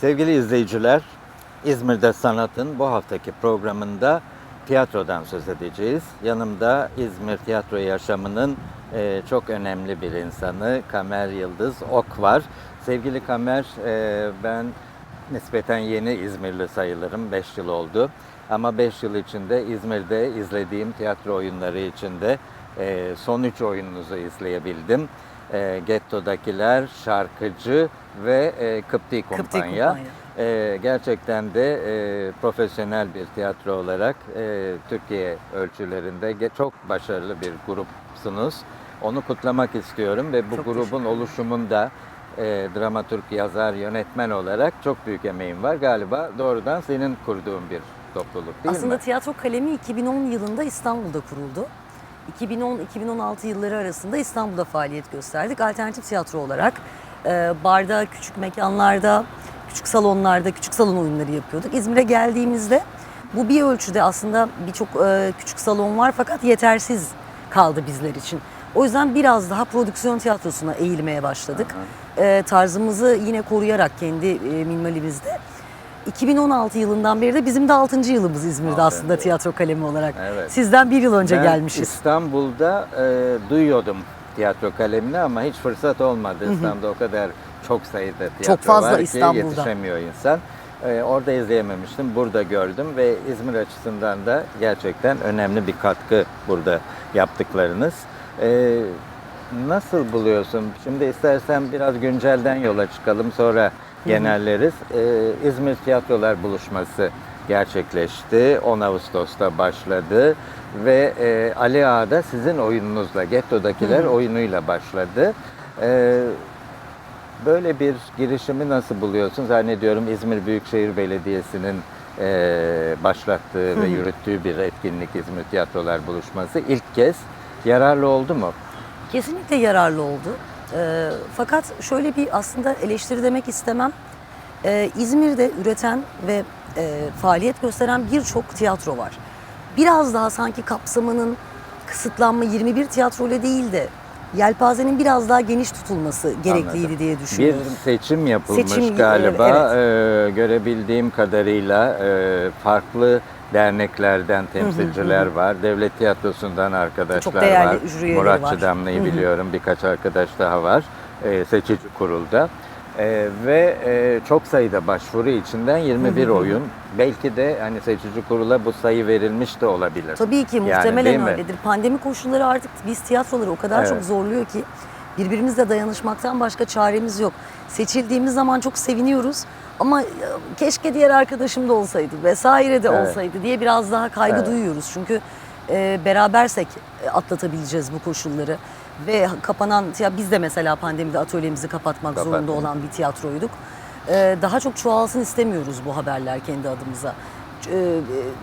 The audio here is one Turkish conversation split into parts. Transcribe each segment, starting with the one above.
Sevgili izleyiciler, İzmir'de Sanat'ın bu haftaki programında tiyatrodan söz edeceğiz. Yanımda İzmir tiyatro yaşamının e, çok önemli bir insanı Kamer Yıldız Ok var. Sevgili Kamer, e, ben nispeten yeni İzmirli sayılırım, 5 yıl oldu. Ama 5 yıl içinde İzmir'de izlediğim tiyatro oyunları içinde e, son 3 oyununuzu izleyebildim. E, Getto'dakiler, Şarkıcı ve e, Kıpti Kumpanya. Ee, gerçekten de e, profesyonel bir tiyatro olarak e, Türkiye ölçülerinde çok başarılı bir grupsunuz. Onu kutlamak istiyorum ve bu Çok grubun oluşumunda e, dramaturg, yazar, yönetmen olarak çok büyük emeğin var. Galiba doğrudan senin kurduğun bir topluluk değil Aslında mi? Tiyatro Kalemi 2010 yılında İstanbul'da kuruldu. 2010-2016 yılları arasında İstanbul'da faaliyet gösterdik. Alternatif tiyatro olarak e, barda, küçük mekanlarda, küçük salonlarda, küçük salon oyunları yapıyorduk. İzmir'e geldiğimizde bu bir ölçüde aslında birçok e, küçük salon var fakat yetersiz kaldı bizler için. O yüzden biraz daha prodüksiyon tiyatrosuna eğilmeye başladık. E, tarzımızı yine koruyarak kendi e, minimalimizde. 2016 yılından beri de bizim de 6. yılımız İzmir'de Aferin. aslında tiyatro kalemi olarak. Evet. Sizden bir yıl önce Ben gelmişiz. İstanbul'da e, duyuyordum tiyatro kalemini ama hiç fırsat olmadı. İstanbul'da o kadar çok sayıda tiyatro fazla var ki İstanbul'da. yetişemiyor insan. E, orada izleyememiştim. Burada gördüm ve İzmir açısından da gerçekten önemli bir katkı burada yaptıklarınız. E, nasıl buluyorsun? Şimdi istersen biraz güncelden yola çıkalım sonra genelleriz. E, İzmir Tiyatrolar Buluşması gerçekleşti. 10 Ağustos'ta başladı ve e, Ali Ağa'da sizin oyununuzla, Getto'dakiler oyunuyla başladı. E, böyle bir girişimi nasıl buluyorsun? Zannediyorum İzmir Büyükşehir Belediyesi'nin e, başlattığı ve yürüttüğü bir etkinlik İzmir Tiyatrolar Buluşması. ilk kez yararlı oldu mu? Kesinlikle yararlı oldu. Ee, fakat şöyle bir aslında eleştiri demek istemem. Ee, İzmir'de üreten ve e, faaliyet gösteren birçok tiyatro var. Biraz daha sanki kapsamının kısıtlanma 21 tiyatro ile değil de yelpazenin biraz daha geniş tutulması gerekliydi Anladım. diye düşünüyorum. Bir seçim yapılmış Seçim, galiba. evet. Ee, görebildiğim kadarıyla e, farklı derneklerden temsilciler var. Devlet Tiyatrosu'ndan arkadaşlar Çok var. Murat var. Çıdamlı'yı biliyorum. Birkaç arkadaş daha var. e, seçici kurulda. E, ve e, çok sayıda başvuru içinden 21 oyun. Belki de hani seçici kurula bu sayı verilmiş de olabilir. Tabii ki Yani muhtemelen mi? öyledir. Pandemi koşulları artık biz tiyatroları o kadar Evet. çok zorluyor ki birbirimizle dayanışmaktan başka çaremiz yok. Seçildiğimiz zaman çok seviniyoruz ama e, keşke diğer arkadaşım da olsaydı vesaire de Evet. olsaydı diye biraz daha kaygı Evet. duyuyoruz. Çünkü e, berabersek e, atlatabileceğiz bu koşulları. Ve kapanan, ya biz de mesela pandemide atölyemizi kapatmak Kapattınız. zorunda olan bir tiyatroyduk. E, daha çok çoğalsın istemiyoruz bu haberler kendi adımıza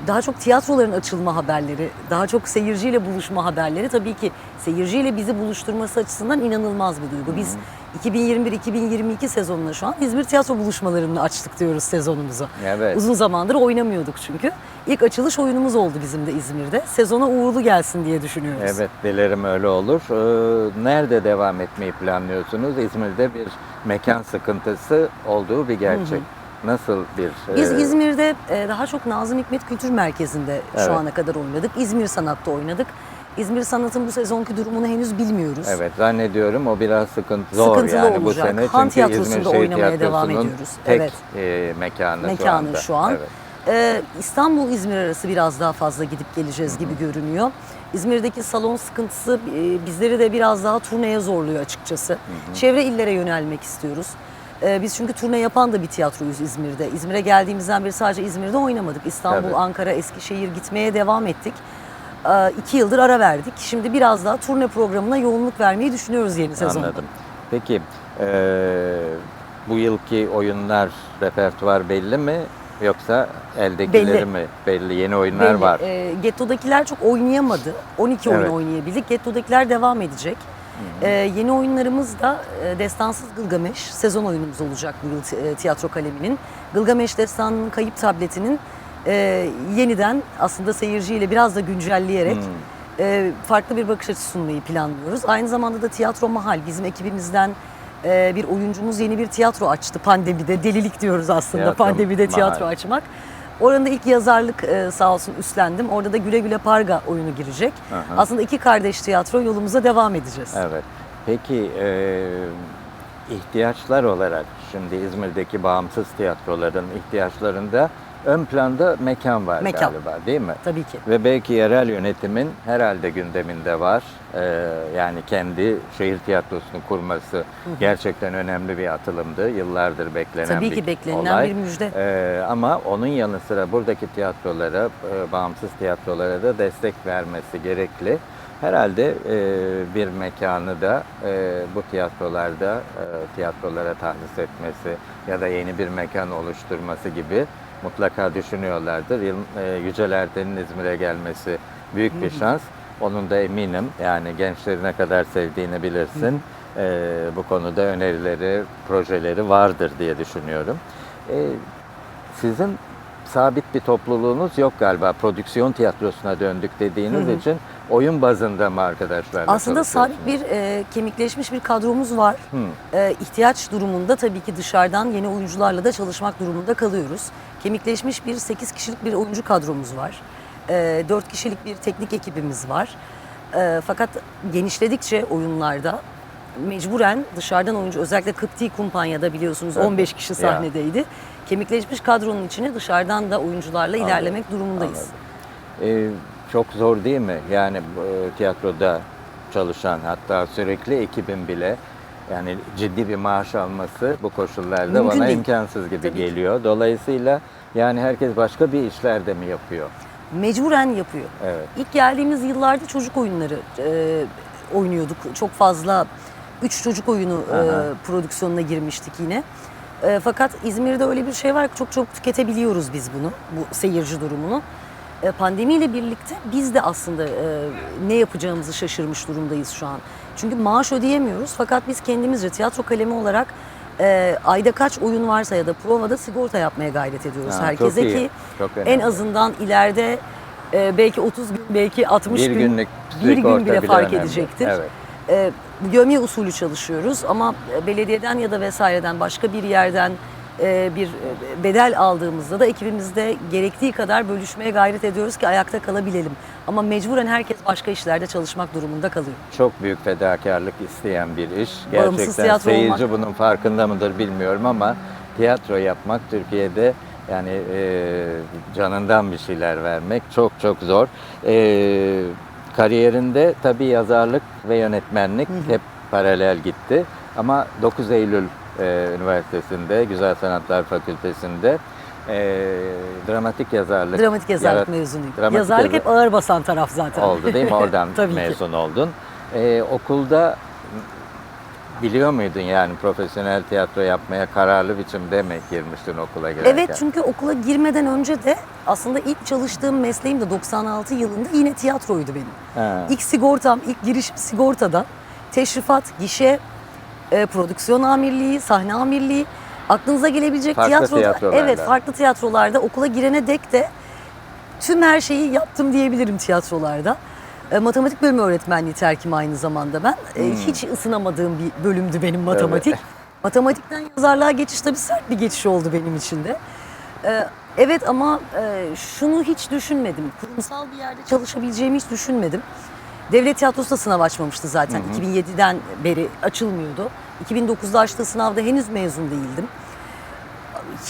daha çok tiyatroların açılma haberleri, daha çok seyirciyle buluşma haberleri tabii ki seyirciyle bizi buluşturması açısından inanılmaz bir duygu. Biz 2021-2022 sezonuna şu an İzmir Tiyatro Buluşmalarını açtık diyoruz sezonumuzu. Evet. Uzun zamandır oynamıyorduk çünkü. İlk açılış oyunumuz oldu bizim de İzmir'de. Sezona uğurlu gelsin diye düşünüyoruz. Evet, dilerim öyle olur. Ee, nerede devam etmeyi planlıyorsunuz? İzmir'de bir mekan sıkıntısı olduğu bir gerçek. Nasıl bir... Biz e, İzmir'de e, daha çok Nazım Hikmet Kültür Merkezi'nde Evet. şu ana kadar oynadık. İzmir Sanat'ta oynadık. İzmir Sanat'ın bu sezonki durumunu henüz bilmiyoruz. Evet, zannediyorum o biraz sıkıntı zor Sıkıntılı yani bu olacak. sene. Han Çünkü Tiyatrosu'nda İzmir oynamaya devam Tiyatrosu'nun ediyoruz. tek Evet. e, mekanı, şu mekanı anda. şu an. Evet. Ee, İstanbul İzmir arası biraz daha fazla gidip geleceğiz gibi görünüyor. İzmir'deki salon sıkıntısı e, bizleri de biraz daha turneye zorluyor açıkçası. Çevre illere yönelmek istiyoruz. Ee, biz çünkü turne yapan da bir tiyatroyuz İzmir'de. İzmir'e geldiğimizden beri sadece İzmir'de oynamadık. İstanbul, Tabii. Ankara, Eskişehir gitmeye devam ettik. Ee, iki yıldır ara verdik. Şimdi biraz daha turne programına yoğunluk vermeyi düşünüyoruz yeni sezonda. Anladım. Peki e, bu yılki oyunlar repertuar belli mi? Yoksa eldekileri Belli. mi? Belli. Yeni oyunlar Belli. var. E, Getto'dakiler çok oynayamadı. 12 oyun Evet. oynayabildik. Getto'dakiler devam edecek. E, yeni oyunlarımız da e, Destansız Gılgameş sezon oyunumuz olacak bu yıl e, tiyatro kaleminin. Gılgameş Destanı'nın kayıp tabletinin e, yeniden aslında seyirciyle biraz da güncelleyerek Hmm. e, farklı bir bakış açısı sunmayı planlıyoruz. Aynı zamanda da Tiyatro Mahal bizim ekibimizden e, bir oyuncumuz yeni bir tiyatro açtı pandemide. Delilik diyoruz aslında Tiyatro pandemide tiyatro mahal. açmak. Oranın ilk yazarlık e, sağ olsun üstlendim. Orada da Güle Güle Parga oyunu girecek. Aha. Aslında iki kardeş tiyatro yolumuza devam edeceğiz. Evet. Peki e, ihtiyaçlar olarak şimdi İzmir'deki bağımsız tiyatroların ihtiyaçlarında ön planda mekan var Mekan. galiba değil mi? Tabii ki. Ve belki yerel yönetimin herhalde gündeminde var. Ee, yani kendi şehir tiyatrosunu kurması gerçekten önemli bir atılımdı. Yıllardır beklenen Tabii bir ki beklenilen olay. bir müjde. Ee, ama onun yanı sıra buradaki tiyatrolara, e, bağımsız tiyatrolara da destek vermesi gerekli. Herhalde e, bir mekanı da e, bu tiyatrolarda e, tiyatrolara tahsis etmesi ya da yeni bir mekan oluşturması gibi mutlaka düşünüyorlardır. E, Yüceler'denin İzmir'e gelmesi büyük bir şans. Onun da eminim yani gençleri ne kadar sevdiğini bilirsin. E, bu konuda önerileri, projeleri vardır diye düşünüyorum. E, sizin sabit bir topluluğunuz yok galiba. Prodüksiyon tiyatrosuna döndük dediğiniz için oyun bazında mı arkadaşlarla Aslında sabit bir e, kemikleşmiş bir kadromuz var. Hı. E, ihtiyaç durumunda tabii ki dışarıdan yeni oyuncularla da çalışmak durumunda kalıyoruz. Kemikleşmiş bir 8 kişilik bir oyuncu kadromuz var. E, 4 kişilik bir teknik ekibimiz var. E, fakat genişledikçe oyunlarda mecburen dışarıdan oyuncu özellikle Kıpti Kumpanya'da biliyorsunuz Evet. 15 kişi Ya. sahnedeydi. Kemikleşmiş kadronun içine dışarıdan da oyuncularla ilerlemek durumundayız. Ee, çok zor değil mi? Yani e, tiyatroda çalışan hatta sürekli ekibin bile yani ciddi bir maaş alması bu koşullarda Mümkün bana değil. imkansız gibi Tabii geliyor. Dolayısıyla yani herkes başka bir işlerde mi yapıyor? Mecburen yapıyor. Evet. İlk geldiğimiz yıllarda çocuk oyunları e, oynuyorduk. Çok fazla üç çocuk oyunu e, prodüksiyonuna girmiştik yine. E, fakat İzmir'de öyle bir şey var ki çok çok tüketebiliyoruz biz bunu, bu seyirci durumunu. E, pandemiyle birlikte biz de aslında e, ne yapacağımızı şaşırmış durumdayız şu an. Çünkü maaş ödeyemiyoruz fakat biz kendimizce tiyatro kalemi olarak e, ayda kaç oyun varsa ya da provada sigorta yapmaya gayret ediyoruz Ha, herkese çok iyi, ki çok en azından ileride e, belki 30 gün, belki 60 Bir gün, günlük bir gün bile fark önemli. edecektir. Evet. E, gömye usulü çalışıyoruz ama belediyeden ya da vesaireden başka bir yerden e, bir e, bedel aldığımızda da ekibimizde gerektiği kadar bölüşmeye gayret ediyoruz ki ayakta kalabilelim. Ama mecburen herkes başka işlerde çalışmak durumunda kalıyor. Çok büyük fedakarlık isteyen bir iş. Bağımsız Gerçekten seyirci olmak. bunun farkında mıdır bilmiyorum ama tiyatro yapmak Türkiye'de yani e, canından bir şeyler vermek çok çok zor. E, kariyerinde tabii yazarlık ve yönetmenlik hep paralel gitti. Ama 9 Eylül e, Üniversitesi'nde, Güzel Sanatlar Fakültesi'nde e, dramatik yazarlık Dramatik yazarlık yarat- mezunuyum. dramatik Yazarlık yazar- hep ağır basan taraf zaten. oldu değil mi? Oradan Tabii ki. mezun oldun. Ee, okulda biliyor muydun yani profesyonel tiyatro yapmaya kararlı biçimde mi girmiştin okula girerken? Evet çünkü okula girmeden önce de aslında ilk çalıştığım mesleğim de 96 yılında yine tiyatroydu benim. Ha, İlk sigortam, ilk girişim sigortada teşrifat, gişe, e, prodüksiyon amirliği, sahne amirliği, aklınıza gelebilecek Farklı tiyatroda, tiyatrolarda. evet farklı tiyatrolarda okula girene dek de tüm her şeyi yaptım diyebilirim tiyatrolarda. E, matematik bölümü öğretmenliği terkim aynı zamanda ben. E, Hmm. Hiç ısınamadığım bir bölümdü benim matematik. Matematikten yazarlığa geçiş tabii sert bir geçiş oldu benim için de. E, Evet ama e, şunu hiç düşünmedim. Kurumsal bir yerde çalışabileceğimi hiç düşünmedim. Devlet tiyatrosu da sınav açmamıştı zaten. 2007'den beri açılmıyordu. 2009'da açtığı sınavda henüz mezun değildim.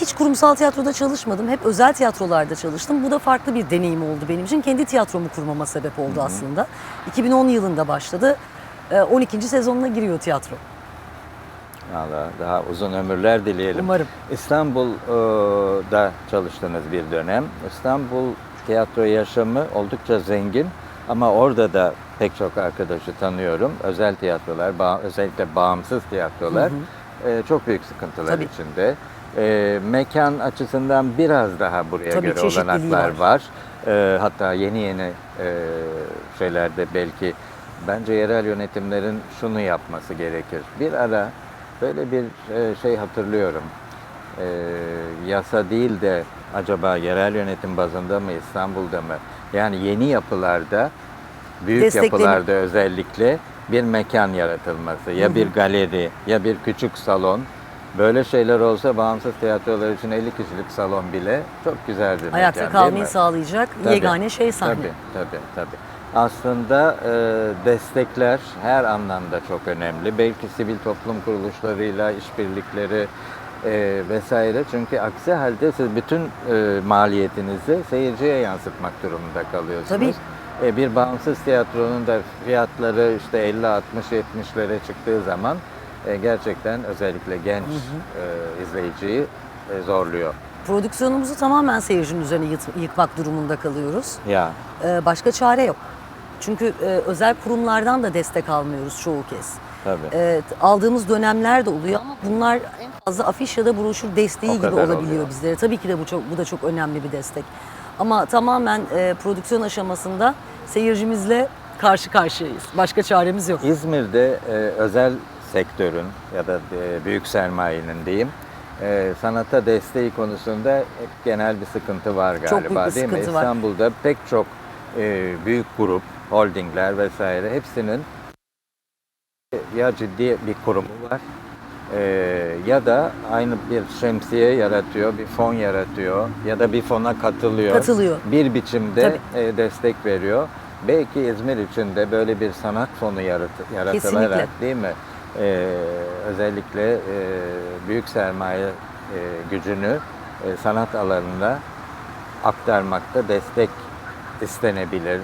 Hiç kurumsal tiyatroda çalışmadım. Hep özel tiyatrolarda çalıştım. Bu da farklı bir deneyim oldu benim için. Kendi tiyatromu kurmama sebep oldu aslında. 2010 yılında başladı. E, 12. sezonuna giriyor tiyatro. Allah daha uzun ömürler dileyelim. Umarım. İstanbul'da çalıştınız bir dönem. İstanbul tiyatro yaşamı oldukça zengin ama orada da pek çok arkadaşı tanıyorum. Özel tiyatrolar, ba- özellikle bağımsız tiyatrolar e, çok büyük sıkıntılar Tabii. içinde. E, mekan açısından biraz daha buraya Tabii, göre olanaklar var. var. E, hatta yeni yeni e, şeylerde belki bence yerel yönetimlerin şunu yapması gerekir. Bir ara böyle bir e, şey hatırlıyorum. E, yasa değil de acaba yerel yönetim bazında mı İstanbul'da mı? Yani yeni yapılarda büyük yapılarda özellikle bir mekan yaratılması, ya bir galeri, ya bir küçük salon. Böyle şeyler olsa bağımsız tiyatrolar için 50 kişilik salon bile çok güzel bir mekan Ayakta değil kalmayı sağlayacak Tabii, yegane şey sahne. Tabii, tabii, tabii. Aslında e, destekler her anlamda çok önemli. Belki sivil toplum kuruluşlarıyla işbirlikleri e, vesaire. Çünkü aksi halde siz bütün e, maliyetinizi seyirciye yansıtmak durumunda kalıyorsunuz. Tabii. E, bir bağımsız tiyatronun da fiyatları işte 50, 60, 70'lere çıktığı zaman e, gerçekten özellikle genç e, izleyiciyi e, zorluyor. Prodüksiyonumuzu tamamen seyircinin üzerine yıt- yıkmak durumunda kalıyoruz. Ya Ee, başka çare yok. Çünkü e, özel kurumlardan da destek almıyoruz çoğu kez. Tabii. Evet, aldığımız dönemler de oluyor ama bunlar en fazla afiş ya da broşür desteği O gibi kadar olabiliyor oluyor. bizlere. Tabii ki de bu çok bu da çok önemli bir destek. Ama tamamen e, prodüksiyon aşamasında seyircimizle karşı karşıyayız. Başka çaremiz yok. İzmir'de e, özel sektörün ya da e, büyük sermayenin diyeyim e, sanata desteği konusunda hep genel bir sıkıntı var galiba Çok büyük bir değil mi? sıkıntı var. İstanbul'da pek çok e, büyük grup, holdingler vesaire hepsinin ya ciddi bir kurumu var e, ya da aynı bir şemsiye yaratıyor, bir fon yaratıyor ya da bir fona katılıyor. Katılıyor. Bir biçimde e, destek veriyor. Belki İzmir için de böyle bir sanat fonu yarat yaratılarak Kesinlikle. değil mi? E, özellikle e, büyük sermaye e, gücünü e, sanat alanında aktarmakta destek istenebilir,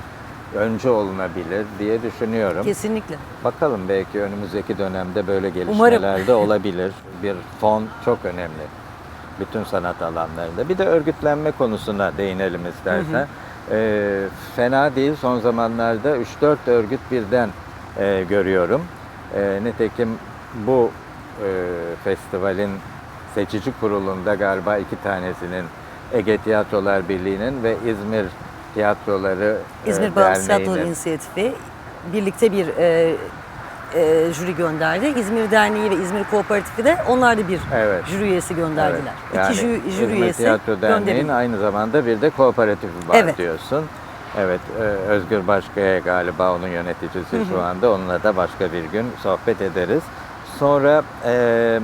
öncü olunabilir diye düşünüyorum. Kesinlikle. Bakalım belki önümüzdeki dönemde böyle gelişmeler de olabilir. Bir fon çok önemli. Bütün sanat alanlarında. Bir de örgütlenme konusuna değinelim istersen. Ee, fena değil. Son zamanlarda 3-4 örgüt birden e, görüyorum. E, nitekim bu e, festivalin seçici kurulunda galiba iki tanesinin Ege Tiyatrolar Birliği'nin ve İzmir Tiyatroları e, İzmir Bağımsız Derneği'nin İnisiyatifi birlikte bir e, e, jüri gönderdi. İzmir Derneği ve İzmir Kooperatifi de onlar da bir Evet. jüri üyesi gönderdiler. Evet, yani İki jüri, jüri İzmir üyesi Tiyatro Derneği'nin aynı zamanda bir de kooperatifi var Evet. diyorsun. Evet, e, Özgür Başkaya galiba onun yöneticisi şu anda. Onunla da başka bir gün sohbet ederiz. Sonra e,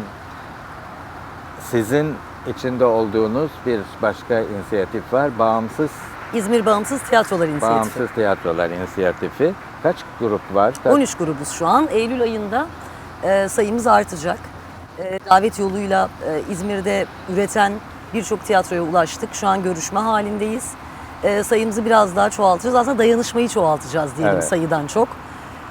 sizin içinde olduğunuz bir başka inisiyatif var. Bağımsız İzmir Bağımsız Tiyatrolar İnisiyatifi. Bağımsız Tiyatrolar İnisiyatifi. Kaç grup var? Kaç- 13 grubuz şu an. Eylül ayında e, sayımız artacak. E, davet yoluyla e, İzmir'de üreten birçok tiyatroya ulaştık. Şu an görüşme halindeyiz. E, sayımızı biraz daha çoğaltacağız. Aslında dayanışmayı çoğaltacağız diyelim Evet. sayıdan çok.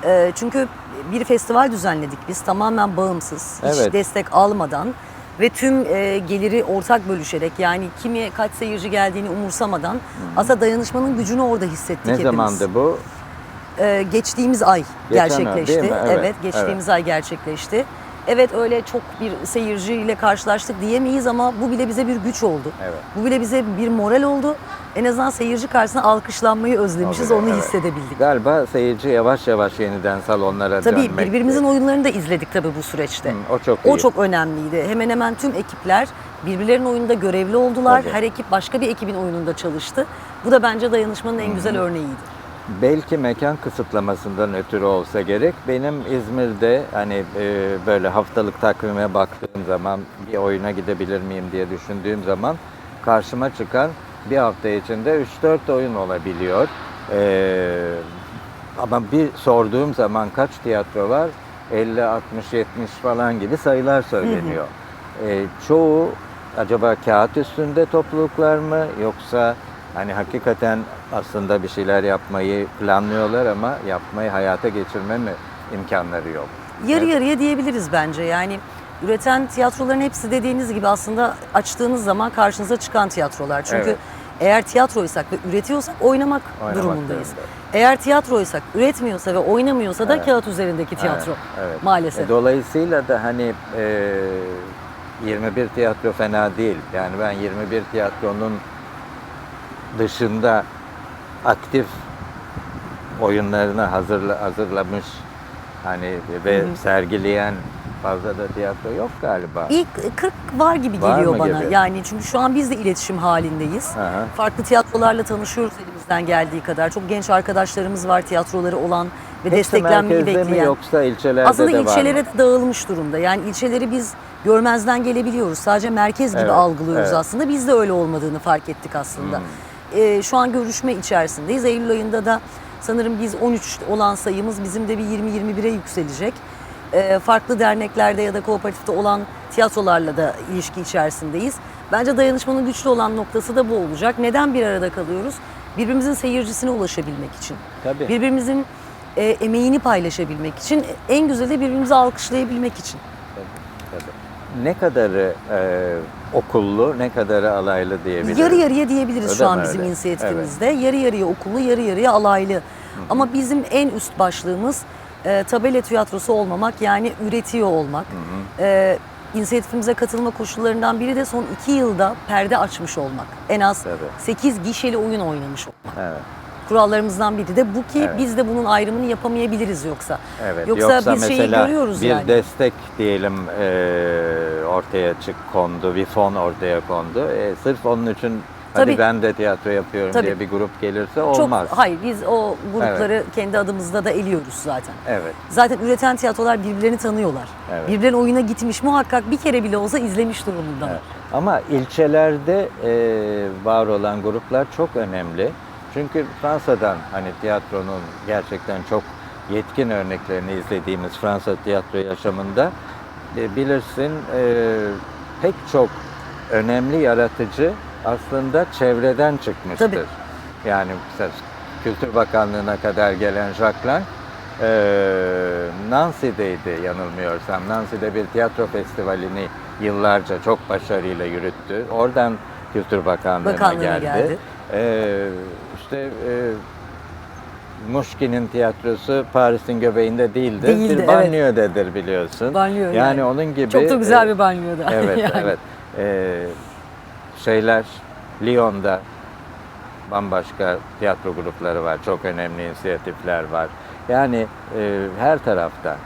E, çünkü bir festival düzenledik biz tamamen bağımsız, hiç Evet. destek almadan ve tüm e, geliri ortak bölüşerek yani kimi kaç seyirci geldiğini umursamadan aslında dayanışmanın gücünü orada hissettik Ne hepimiz. zamandı bu? Ee, geçtiğimiz ay Geçen ay, gerçekleşti. mi? Evet, Evet, geçtiğimiz ay gerçekleşti. Evet öyle çok bir seyirciyle karşılaştık diyemeyiz ama bu bile bize bir güç oldu. Evet. Bu bile bize bir moral oldu. En azından seyirci karşısında alkışlanmayı özlemişiz, Oluyor, onu evet. hissedebildik. Galiba seyirci yavaş yavaş yeniden salonlara Tabii dönmek. birbirimizin oyunlarını da izledik tabii bu süreçte. Hı, o çok iyi. O çok önemliydi. Hemen hemen tüm ekipler birbirlerinin oyununda görevli oldular. Tabii. Her ekip başka bir ekibin oyununda çalıştı. Bu da bence dayanışmanın en güzel örneğiydi. Belki mekan kısıtlamasından ötürü olsa gerek. Benim İzmir'de hani e, böyle haftalık takvime baktığım zaman bir oyuna gidebilir miyim diye düşündüğüm zaman karşıma çıkan bir hafta içinde 3-4 oyun olabiliyor. E, ama bir sorduğum zaman kaç tiyatro var? 50, 60, 70 falan gibi sayılar söyleniyor. E, çoğu acaba kağıt üstünde topluluklar mı yoksa hani hakikaten aslında bir şeyler yapmayı planlıyorlar ama yapmayı hayata geçirme mi imkanları yok? Yarı Evet. yarıya diyebiliriz bence. Yani üreten tiyatroların hepsi dediğiniz gibi aslında açtığınız zaman karşınıza çıkan tiyatrolar. Çünkü Evet. Eğer tiyatroysak ve üretiyorsak oynamak, Oynamak durumundayız. durumundayız. Eğer tiyatroysak üretmiyorsa ve oynamıyorsa da Evet. kağıt üzerindeki tiyatro Evet, evet. maalesef. E, Dolayısıyla da hani e, 21 tiyatro fena değil. Yani ben 21 tiyatronun dışında aktif oyunlarını hazırla, hazırlamış hani ve sergileyen fazla da tiyatro yok galiba. İlk 40 var gibi Var geliyor mı bana. gibi? Yani çünkü şu an biz de iletişim halindeyiz. Hı hı. Farklı tiyatrolarla tanışıyoruz elimizden geldiği kadar. Çok genç arkadaşlarımız var tiyatroları olan ve Hepsi desteklenmeyi merkezde mi bekleyen. yoksa ilçelerde Aslında de var mı? ilçelere de dağılmış durumda. Yani ilçeleri biz görmezden gelebiliyoruz. Sadece merkez gibi Evet, algılıyoruz evet. Hmm. aslında. Biz de öyle olmadığını fark ettik aslında. Ee, şu an görüşme içerisindeyiz. Eylül ayında da sanırım biz 13 olan sayımız bizim de bir 20-21'e yükselecek. Ee, farklı derneklerde ya da kooperatifte olan tiyatrolarla da ilişki içerisindeyiz. Bence dayanışmanın güçlü olan noktası da bu olacak. Neden bir arada kalıyoruz? Birbirimizin seyircisine ulaşabilmek için. Tabii. Birbirimizin e, emeğini paylaşabilmek için, en güzeli de birbirimizi alkışlayabilmek için. Tabii, tabii. Ne kadarı e, okullu, ne kadarı alaylı diyebiliriz? Yarı yarıya diyebiliriz Öyle şu an mi bizim öyle? inisiyatifimizde. Yarı yarıya okullu, yarı yarıya alaylı. Ama bizim en üst başlığımız e, tabela tiyatrosu olmamak yani üretiyor olmak. E, inisiyatifimize katılma koşullarından biri de son iki yılda perde açmış olmak. En az Tabii. 8 gişeli oyun oynamış olmak. Evet. Kurallarımızdan biri de bu ki Evet. biz de bunun ayrımını yapamayabiliriz yoksa. Evet. Yoksa, biz şeyi görüyoruz bir yani. destek diyelim e, ortaya çık kondu, bir fon ortaya kondu. E, sırf onun için hadi Tabii. ben de tiyatro yapıyorum Tabii. diye bir grup gelirse olmaz. Çok hayır biz o grupları kendi adımızda da eliyoruz zaten. Evet. Zaten üreten tiyatrolar birbirlerini tanıyorlar. Evet. Birbirlerinin oyuna gitmiş muhakkak bir kere bile olsa izlemiş durumunda. Evet. Ama ilçelerde e, var olan gruplar çok önemli. Çünkü Fransa'dan hani tiyatronun gerçekten çok yetkin örneklerini izlediğimiz Fransa tiyatro yaşamında e, bilirsin e, pek çok önemli yaratıcı aslında çevreden çıkmıştır. Tabii. Yani mesela Kültür Bakanlığı'na kadar gelen Jacques Lang e, Nancy'deydi yanılmıyorsam. Nancy'de bir tiyatro festivalini yıllarca çok başarıyla yürüttü. Oradan Kültür Bakanlığı'na Bakanlığına geldi. geldi. E, işte e, Muşki'nin tiyatrosu Paris'in göbeğinde değildir. Değildi, bir evet. banyodedir biliyorsun. Banyo yani, yani. onun gibi. Çok da güzel e, bir banyoda. Evet, yani. evet. Ee, şeyler, Lyon'da bambaşka tiyatro grupları var. Çok önemli inisiyatifler var. Yani e, her tarafta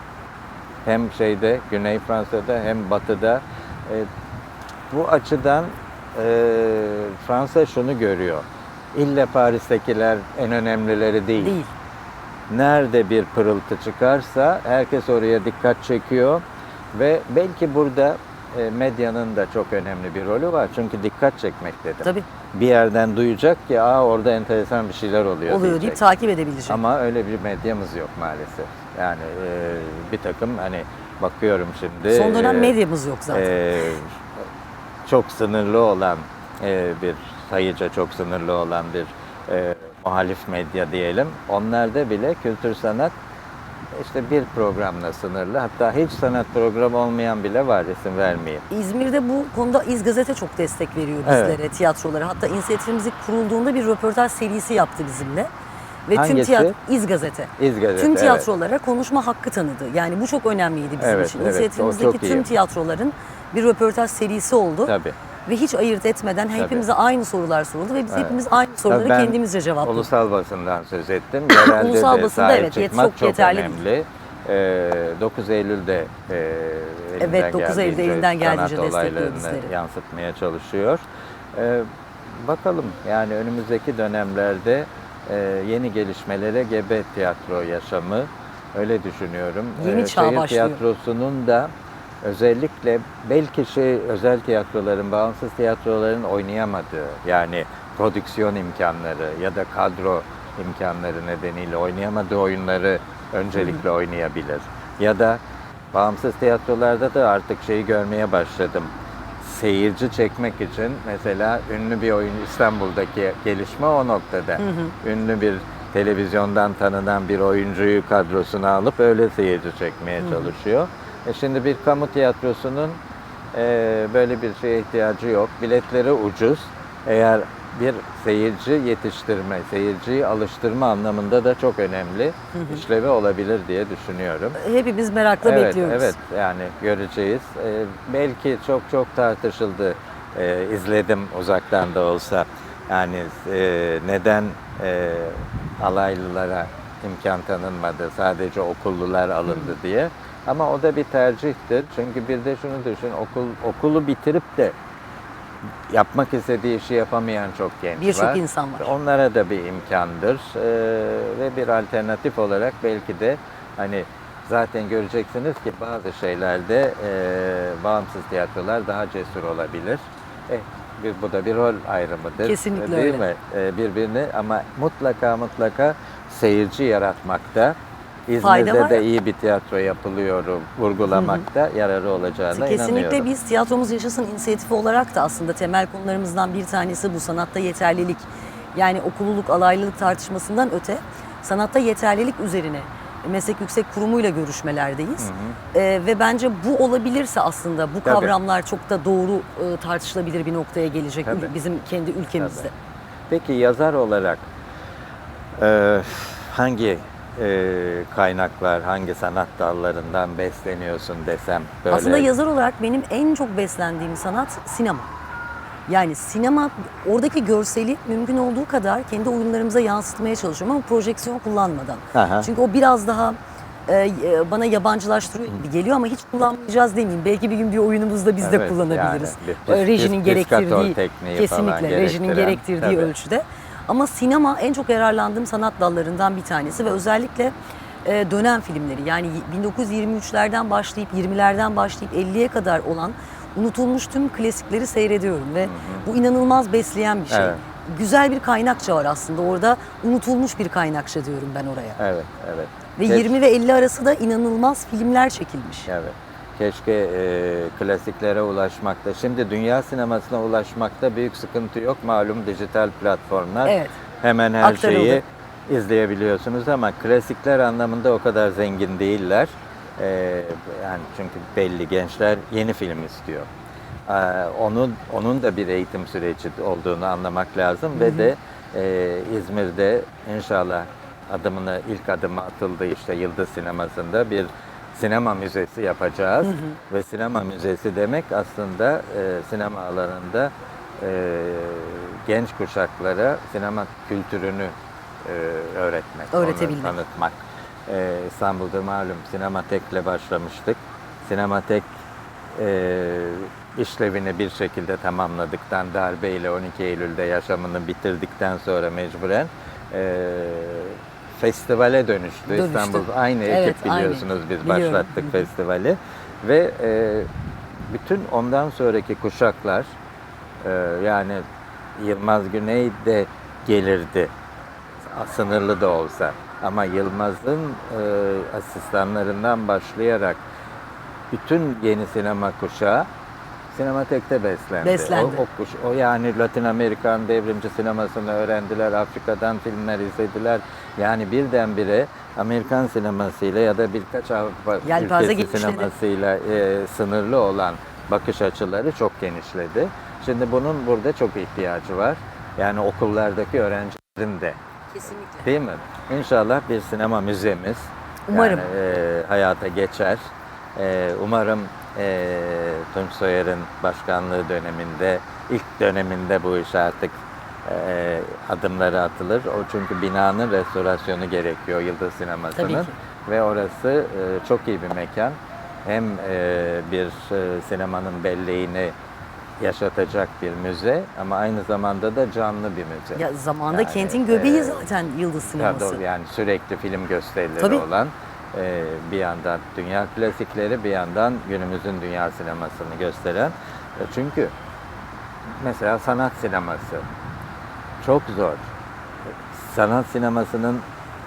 hem şeyde Güney Fransa'da hem Batı'da e, bu açıdan e, Fransa şunu görüyor. İlle Paris'tekiler en önemlileri değil. Değil. Nerede bir pırıltı çıkarsa herkes oraya dikkat çekiyor ve belki burada medyanın da çok önemli bir rolü var. Çünkü dikkat çekmek dedim. Tabii Bir yerden duyacak ki aa orada enteresan bir şeyler oluyor, oluyor deyip diyecek. takip edebilecek. Ama öyle bir medyamız yok maalesef. Yani e, bir takım hani bakıyorum şimdi. Son dönem e, medyamız yok zaten. e, çok sınırlı olan e, bir sayıca çok sınırlı olan bir e, muhalif medya diyelim. Onlarda bile kültür sanat işte bir programla sınırlı. Hatta hiç sanat programı olmayan bile var isim vermeyeyim. İzmir'de bu konuda İz Gazete çok destek veriyor Evet. bizlere, tiyatrolara. Hatta inisiyatifimiz ilk kurulduğunda bir röportaj serisi yaptı bizimle. Ve tüm Hangisi? tiyatro İz Gazete. İzgazete, Tüm evet. tiyatrolara konuşma hakkı tanıdı. Yani bu çok önemliydi bizim Evet, için. evet, İnisiyatifimizdeki tüm iyi. tiyatroların bir röportaj serisi oldu. Tabii. Ve hiç ayırt etmeden hepimize aynı sorular soruldu ve biz Evet. hepimiz aynı soruları Tabii ben kendimizce cevapladık. Ulusal basından söz ettim. Yerelde Ulusal de basında evet, çıkmak çok çok, yeterli önemli. Ee, 9 Eylül'de e, elinden Evet, 9 Eylül'de elinden geldiğince olaylarını yansıtmaya çalışıyor. Ee, bakalım yani önümüzdeki dönemlerde e, yeni gelişmelere gebe tiyatro yaşamı öyle düşünüyorum. Yeni Ee, çağ şehir başlıyor. tiyatrosunun da özellikle belki şey özel tiyatroların, bağımsız tiyatroların oynayamadığı yani prodüksiyon imkanları ya da kadro imkanları nedeniyle oynayamadığı oyunları öncelikle oynayabilir. Ya da bağımsız tiyatrolarda da artık şeyi görmeye başladım. Seyirci çekmek için mesela ünlü bir oyun İstanbul'daki gelişme o noktada. Ünlü bir televizyondan tanınan bir oyuncuyu kadrosuna alıp öyle seyirci çekmeye çalışıyor. E şimdi bir kamu tiyatrosunun e, böyle bir şeye ihtiyacı yok. Biletleri ucuz. Eğer bir seyirci yetiştirme, seyirciyi alıştırma anlamında da çok önemli işlevi olabilir diye düşünüyorum. Hepimiz merakla evet, bekliyoruz. evet yani göreceğiz. E, belki çok çok tartışıldı. E, izledim uzaktan da olsa. Yani e, neden e, alaylılara imkan tanınmadı, sadece okullular alındı diye. Ama o da bir tercihtir. Çünkü bir de şunu düşün, okul okulu bitirip de yapmak istediği işi yapamayan çok genç Birçok var. insan var. Onlara da bir imkandır Ee, ve bir alternatif olarak belki de hani zaten göreceksiniz ki bazı şeylerde e, bağımsız tiyatrolar daha cesur olabilir. Eh, bir, bu da bir rol ayrımıdır. Kesinlikle Değil öyle. mi? Ee, birbirini ama mutlaka mutlaka seyirci yaratmakta, Fayda İzmir'de var. de iyi bir tiyatro yapılıyor vurgulamakta yararı olacağına Kesinlikle inanıyorum. biz tiyatromuz yaşasın inisiyatifi olarak da aslında temel konularımızdan bir tanesi bu sanatta yeterlilik. Yani okululuk, alaylılık tartışmasından öte sanatta yeterlilik üzerine meslek yüksek kurumuyla görüşmelerdeyiz. Ee, ve bence bu olabilirse aslında bu Tabii. kavramlar çok da doğru e, tartışılabilir bir noktaya gelecek Tabii. bizim kendi ülkemizde. Tabii. Peki yazar olarak e, hangi e, kaynaklar, hangi sanat dallarından besleniyorsun desem böyle. Aslında yazar olarak benim en çok beslendiğim sanat sinema. Yani sinema oradaki görseli mümkün olduğu kadar kendi oyunlarımıza yansıtmaya çalışıyorum ama projeksiyon kullanmadan. Aha. Çünkü o biraz daha e, e, bana yabancılaştırıyor gibi geliyor ama hiç kullanmayacağız demeyeyim. Belki bir gün bir oyunumuzda biz de Evet, kullanabiliriz. yani bir E, pis- rejinin pis- gerektirdiği kesinlikle rejinin gerektirdiği tabii. ölçüde. Ama sinema en çok yararlandığım sanat dallarından bir tanesi ve özellikle e, dönem filmleri yani 1923'lerden başlayıp 20'lerden başlayıp 50'ye kadar olan unutulmuş tüm klasikleri seyrediyorum ve bu inanılmaz besleyen bir şey. Evet. Güzel bir kaynakça var aslında orada unutulmuş bir kaynakça diyorum ben oraya. Evet, evet. Ve Keş- 20 ve 50 arası da inanılmaz filmler çekilmiş. Evet. Keşke e, klasiklere ulaşmakta. Şimdi dünya sinemasına ulaşmakta büyük sıkıntı yok. Malum dijital platformlar. Evet. Hemen her Aktarıldı. şeyi izleyebiliyorsunuz ama klasikler anlamında o kadar zengin değiller. E, yani çünkü belli gençler yeni film istiyor. E, onun onun da bir eğitim süreci olduğunu anlamak lazım ve de e, İzmir'de inşallah adımını ilk adımı atıldı işte Yıldız Sineması'nda bir sinema müzesi yapacağız ve sinema müzesi demek aslında e, sinema alanında e, genç kuşaklara sinema kültürünü e, öğretmek, Öğretebilmek. tanıtmak. E, İstanbul'da malum Sinematek'le başlamıştık. Sinematek e, işlevini bir şekilde tamamladıktan darbeyle 12 Eylül'de yaşamını bitirdikten sonra mecburen e, festivale dönüştü. Dönüştü. İstanbul aynı Evet, ekip aynı. biliyorsunuz biz Biliyorum. başlattık festivali ve e, bütün ondan sonraki kuşaklar e, yani Yılmaz Güney de gelirdi sınırlı da olsa ama Yılmaz'ın e, asistanlarından başlayarak bütün yeni sinema kuşağı Sinematek'te beslendi. Beslendi. O, o, kuş, o yani Latin Amerikan devrimci sinemasını öğrendiler, Afrika'dan filmler izlediler. Yani birdenbire Amerikan sinemasıyla ya da birkaç Avrupa Yelpaze ülkesi sinemasıyla e, sınırlı olan bakış açıları çok genişledi. Şimdi bunun burada çok ihtiyacı var. Yani okullardaki öğrencilerin de Kesinlikle. Değil mi? İnşallah bir sinema müzemiz Umarım. yani, e, hayata geçer. E, umarım e, Tunç Soyer'in başkanlığı döneminde, ilk döneminde bu iş artık e, adımları atılır. O çünkü binanın restorasyonu gerekiyor Yıldız Tabii Sineması'nın. Ve orası e, çok iyi bir mekan. Hem e, bir e, sinemanın belleğini yaşatacak bir müze ama aynı zamanda da canlı bir müze. Ya zamanda Yani, kentin göbeği e, zaten Yıldız Sineması. doğru, yani sürekli film gösterileri Tabii. olan e, bir yandan dünya klasikleri bir yandan günümüzün dünya sinemasını gösteren. E, çünkü mesela sanat sineması çok zor. Sanat sinemasının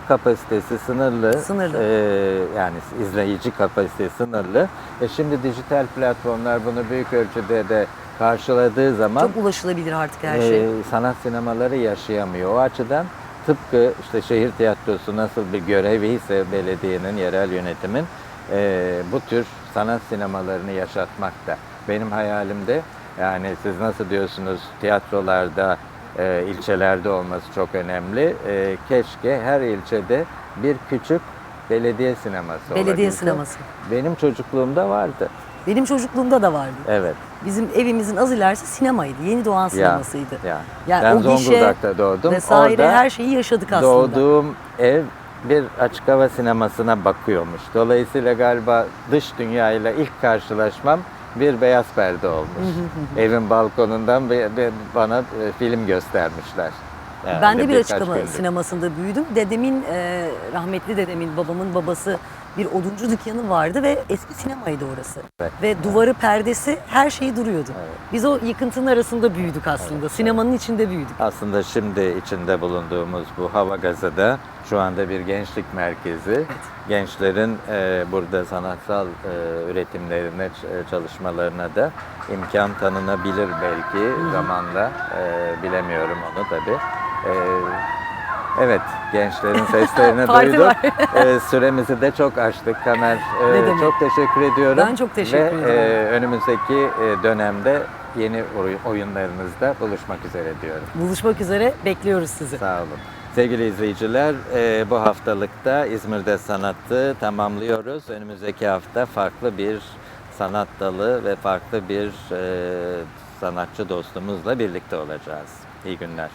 kapasitesi sınırlı. Sınırlı. E, yani izleyici kapasitesi sınırlı. E şimdi dijital platformlar bunu büyük ölçüde de karşıladığı zaman Çok ulaşılabilir artık her şey. ee, sanat sinemaları yaşayamıyor. O açıdan tıpkı işte şehir tiyatrosu nasıl bir görevi ise belediyenin, yerel yönetimin e, bu tür sanat sinemalarını yaşatmak da. Benim hayalimde yani siz nasıl diyorsunuz tiyatrolarda, e, ilçelerde olması çok önemli. E, keşke her ilçede bir küçük belediye sineması Belediye olabilse. sineması. Benim çocukluğumda vardı. Benim çocukluğumda da vardı. Evet. Bizim evimizin az ilerisi sinemaydı. Yeni Doğan sinemasıydı. Ya. Yani ben o Zonguldak'ta doğdum. Vesaire Orada her şeyi yaşadık aslında. Doğduğum ev bir açık hava sinemasına bakıyormuş. Dolayısıyla galiba dış dünyayla ilk karşılaşmam bir beyaz perde olmuş. Evin balkonundan bana e, film göstermişler. Yani Ben de bir açık hava sinemasında büyüdüm. Dedemin, e, rahmetli dedemin, babamın babası bir oduncu dükkanı vardı ve eski sinemaydı orası. Evet. Ve duvarı, perdesi, her şeyi duruyordu. Evet. Biz o yıkıntının arasında büyüdük aslında. Sinemanın içinde büyüdük. Aslında şimdi içinde bulunduğumuz bu hava gazı da şu anda bir gençlik merkezi. Gençlerin e, burada sanatsal e, üretimlerine, e, çalışmalarına da imkan tanınabilir belki zamanla. E, bilemiyorum onu tabii. E, evet, gençlerin seslerini duyduk. E, süremizi de çok aştık Kamer. e, demek. çok teşekkür ediyorum. Ben çok teşekkür Ve, ederim. e, önümüzdeki e, dönemde yeni oy- oyunlarınızda buluşmak üzere diyorum. Buluşmak üzere bekliyoruz sizi. Sağ olun. Sevgili izleyiciler, e, bu haftalıkta İzmir'de sanatı tamamlıyoruz. Önümüzdeki hafta farklı bir sanat dalı ve farklı bir e, sanatçı dostumuzla birlikte olacağız. İyi günler.